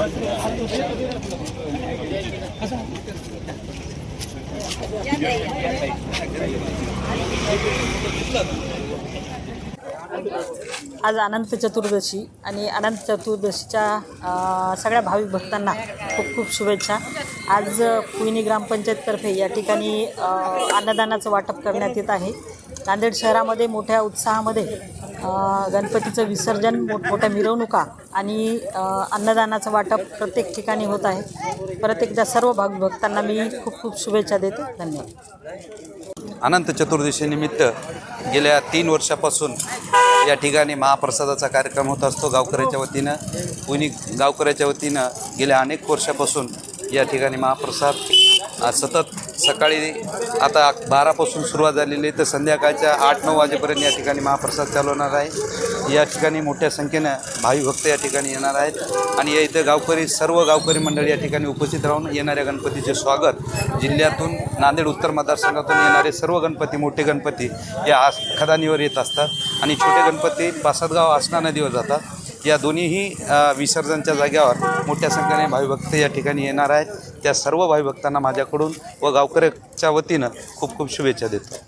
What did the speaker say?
आज अनंत चतुर्दशी आणि अनंत चतुर्दशीच्या सगळ्या भाविक भक्तांना खूप खूप शुभेच्छा. आज कुईनी ग्रामपंचायततर्फे या ठिकाणी अन्नदानाचं वाटप करण्यात येत आहे. नांदेड शहरामध्ये मोठ्या उत्साहामध्ये गणपतीचं विसर्जन मोठमोठ्या मिरवणुका आणि अन्नदानाचं वाटप प्रत्येक ठिकाणी होत आहे. परत एकदा सर्व भाग भक्तांना मी खूप खूप शुभेच्छा देते. धन्यवाद. अनंत चतुर्दशीनिमित्त गेल्या तीन वर्षापासून या ठिकाणी महाप्रसादाचा कार्यक्रम होत असतो. गावकऱ्याच्या वतीनं कुणी गावकऱ्याच्या वतीनं गेल्या अनेक वर्षापासून या ठिकाणी महाप्रसाद सतत सकाळी आता बारापासून सुरुवात झालेली आहे. तर संध्याकाळच्या आठ नऊ वाजेपर्यंत या ठिकाणी महाप्रसाद चालवणार आहे. या ठिकाणी मोठ्या संख्येनं भावी भक्त या ठिकाणी येणार आहेत. आणि या इथं गावकरी सर्व गावकरी मंडळी या ठिकाणी उपस्थित राहून येणाऱ्या गणपतीचे स्वागत. जिल्ह्यातून नांदेड उत्तर मतदारसंघातून येणारे सर्व गणपती मोठे गणपती या आस खदानीवर येत असतात. आणि छोटे गणपती पासदगाव आसना नदीवर जातात. या दोन्हीही विसर्जनच्या जाग्यावर मोठ्या संख्येने भाविभक्त या ठिकाणी येणार आहेत. त्या सर्व भाविभक्तांना माझ्याकडून व गावकऱ्याच्या वतीनं खूप खूप शुभेच्छा देतो.